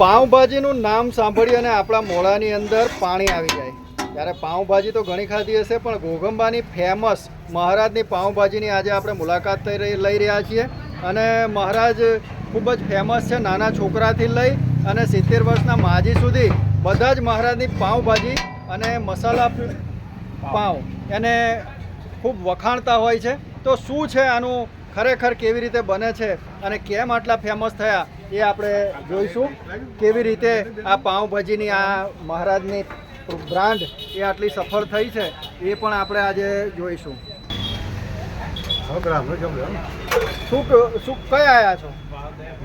પાઉંભાજીનું નામ સાંભળી અને આપણા મોઢાની અંદર પાણી આવી જાય. ત્યારે પાઉંભાજી તો ઘણી ખાધી હશે, પણ ઘોઘંબાની ફેમસ મહારાજની પાઉંભાજીની આજે આપણે મુલાકાત થઈ રહી, લઈ રહ્યા છીએ. અને મહારાજ ખૂબ જ ફેમસ છે, નાના છોકરાથી લઈ અને સિત્તેર વર્ષના માજી સુધી બધા જ મહારાજની પાઉંભાજી અને મસાલા પાઉં એને ખૂબ વખાણતા હોય છે. તો શું છે આનું ખરેખર કેવી રીતે બને છે અને કેમ આટલા ફેમસ થયા? એ આપણે જોઈશું કેવી રીતે આ પાઉંભાજીની આ મહારાજની બ્રાન્ડ એ આટલી સફળ થઈ છે એ પણ આપણે આજે જોઈશું. શું શું કઈ આવ્યા છો?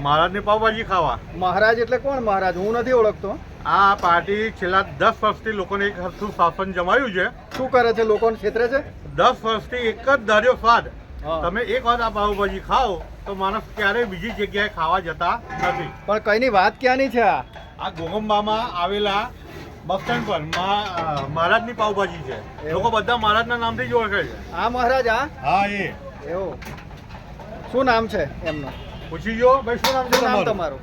મહારાજની પાઉંભાજી ખાવા. મહારાજ એટલે કોણ મહારાજ? હું નથી ઓળખતો. આ પાર્ટી છેલ્લા દસ વર્ષથી લોકોને એક હરખું શાસન જમાયું છે. શું કરે છે? લોકોને છેતરે છે? દસ વર્ષથી એક જ ધાર્યો સ્વાદ. તમે એક વાર આ પાઉભાજી ખાઓ તો માણસ ક્યારેય બીજી જગ્યાએ ખાવા જતા નથી. પણ કઈની વાત ક્યાંની છે આ? આ ગોગંબામાં આવેલા બસ સ્ટેન્ડ પર મહારાજની પાઉભાજી છે? લોકો બધા મહારાજના નામથી જ ઓળખે છે. આ મહારાજ આ? હા એ. એવું. શું નામ છે એમનું? પૂછી જો ભાઈ શું નામ છે શું નામ તમારું? તમારું?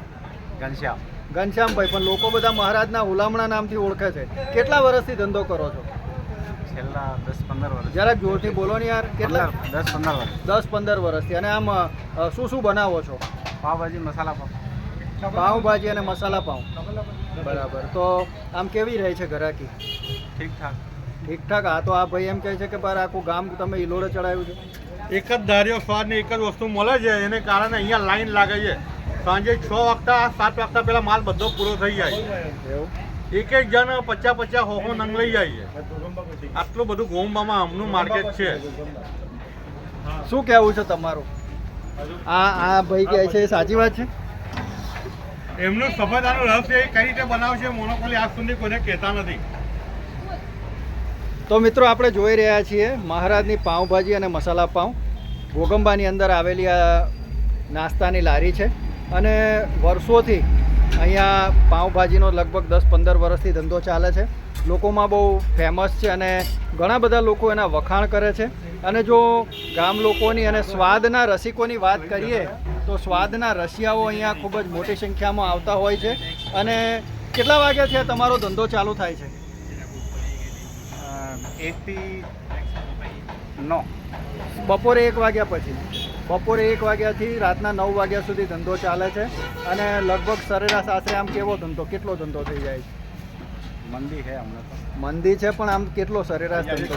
ઘનશ્યામ. ઘનશ્યામભાઈ પણ લોકો બધા મહારાજના હુલામણા નામથી ઓળખે છે. કેટલા વર્ષથી ધંધો કરો છો? છેલ્લા દસ પંદર વર્ષ જરાક જોરથી બોલો ને યાર કેટલા? દસ પંદર વર્ષ દસ પંદર વર્ષથી. અને આમ શું શું બનાવો છો? પાવભાજી મસાલા પાવ. પાઉંભાજી અને મસાલા પાઉં. બરાબર. તો આમ કેવી રહે છે ઘરાકી? ઠીક ઠાક ઠીકઠાક? આ તો આ ભાઈ એમ કહે છે કે બાર આખું ગામ તમે ઇલોડે ચડાવ્યું છે. એક જ ધાર્યો સ્વાદ ને એક જ વસ્તુ મળે છે એને કારણે અહીંયા લાઈન લાગે છે. સાંજે છ વાગતા સાત વાગતા પહેલા માલ બધો પૂરો થઈ જાય. એવું? એક એક જણ પચાસ પચાસ હોહો નંગ લઈ જાય છે. આટલું બધું ગોમ્બામાં આમનું માર્કેટ છે. શું કહેવું છે તમારું? આ આ ભાઈ કહે છે એ સાચી વાત છે? એમનું સફળતાનું રહસ્ય એ કઈ રીતે બનાવશે મોનોપોલી આજ સુધી કોઈને કહેતા નથી. તો મિત્રો આપણે જોઈ રહ્યા છીએ મહારાજની પાઉંભાજી અને મસાલા પાઉં. ગોગંબાની અંદર આવેલી આ નાસ્તાની લારી છે. અને વર્ષોથી અહીંયા પાઉંભાજીનો લગભગ દસ પંદર વર્ષથી ધંધો ચાલે છે. લોકોમાં બહુ ફેમસ છે અને ઘણા બધા લોકો એના વખાણ કરે છે. અને જો ગામ લોકોની અને સ્વાદના રસિકોની વાત કરીએ તો સ્વાદના રસિયાઓ અહીંયા ખૂબ જ મોટી સંખ્યામાં આવતા હોય છે. અને કેટલા વાગ્યાથી તમારો ધંધો ચાલુ થાય છે? એકથી નો બપોરે એક વાગ્યા પછી. બપોરે એક વાગ્યાથી રાતના નવ વાગ્યા સુધી ધંધો ચાલે છે. અને લગભગ સરેરાશ આશરે આમ કેવો ધંધો કેટલો ધંધો થઈ જાય છે? મંદી છે હમણાં તો. મંદી છે પણ આમ કેટલો સરેરાશ ધંધો?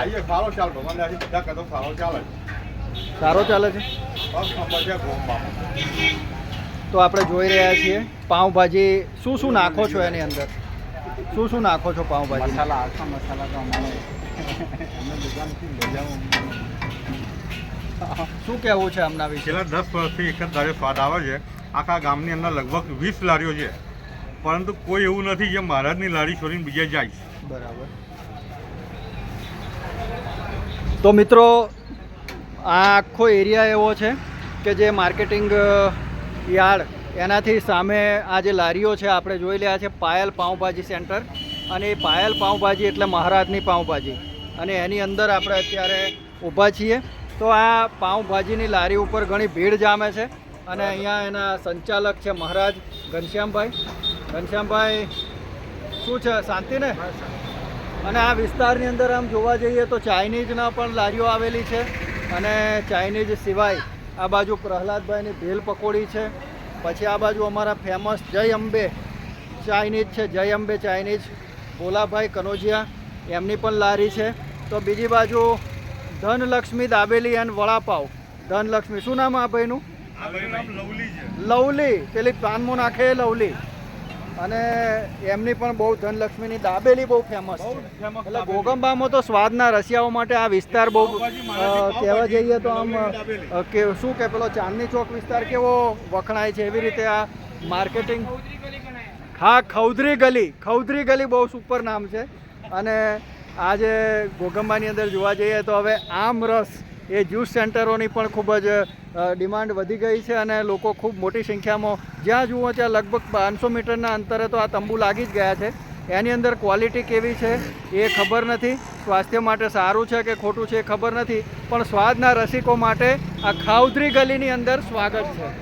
આઈએ સારો ચાલ ભગવાન આજે બધા કદમ સારો ચાલે. સારો ચાલે છે? છે તો આપણે જોઈ રહ્યા છીએ પાઉંભાજી શું શું નાખો છો એની અંદર? શું શું નાખો છો પાઉંભાજી? મસાલા આખા મસાલા તો અમારે. દુકાનથી લઈ જાઉં શું કહેવું છે આમના વિશે? છેલ્લા દસ વર્ષથી એક જ દાડે સ્વાદ આવે છે. આખા ગામની અંદર લગભગ વીસ લારીઓ છે. પરંતુ કોઈ એવું નથી જે મહારાજની લારી છોડીને બીજે જાય છે. બરાબર. તો મિત્રો, આ આખો એરિયા એવો છે કે જે માર્કેટિંગ યાર્ડ એનાથી સામે આ જે લારીઓ છે, આપણે જોઈ રહ્યા છે, પાયલ પાઉંભાજી સેન્ટર અને એ પાયલ પાઉંભાજી એટલે મહારાજની પાઉંભાજી. અને એની અંદર આપણે અત્યારે ઊભા છીએ. તો આ પાઉંભાજીની લારી ઉપર ઘણી ભીડ જામે છે. અને અહીંયા એના સંચાલક છે મહારાજ ઘનશ્યામભાઈ. ઘનશ્યામભાઈ શું છે? શાંતિ ને? અને આ વિસ્તારની અંદર આમ જોવા જઈએ તો ચાઇનીઝના પણ લારીઓ આવેલી છે અને ચાઇનીઝ સિવાય આ બાજુ પ્રહલાદભાઈની ભેલ પકોડી છે. પછી આ બાજુ અમારા ફેમસ જય અંબે ચાઇનીઝ છે. જય અંબે ચાઇનીઝ ભોલાભાઈ કનોજિયા એમની પણ લારી છે. તો બીજી બાજુ ધનલક્ષ્મી દાબેલી એન્ડ વડાપાવ. ધનલક્ષ્મી શું નામ આ ભાઈનું? આ નામ લવલી છે. લવલી પેલી પાનમો નાખે લવલી. અને એમની પણ બહુ ધનલક્ષ્મીની દાબેલી બહુ ફેમસ છે. એટલે. ગોગંબામાં તો સ્વાદના રસિયાઓ માટે આ વિસ્તાર બહુ કહેવા જઈએ તો આમ કે શું કે પેલો ચાંદની ચોક વિસ્તાર કેવો વખણાય છે એવી રીતે આ માર્કેટિંગ? હા ખૌદરી ગલી. ખૌદરી ગલી બહુ સુપર નામ છે. અને આજે ગોગંબાની અંદર જોવા જઈએ તો હવે આમ રસ એ જ્યુસ સેન્ટરોની પણ ખૂબ જ ડિમાન્ડ વધી ગઈ છે અને લોકો ખૂબ મોટી સંખ્યામાં, જ્યાં જુઓ ત્યાં લગભગ પાંચસો મીટરના અંતરે તો આ તંબુ લાગી જ ગયા છે. એની અંદર ક્વોલિટી કેવી છે એ ખબર નથી. સ્વાસ્થ્ય માટે સારું છે કે ખોટું છે એ ખબર નથી. પણ સ્વાદના રસિકો માટે આ ખાઉદરી ગલીની અંદર સ્વાગત છે.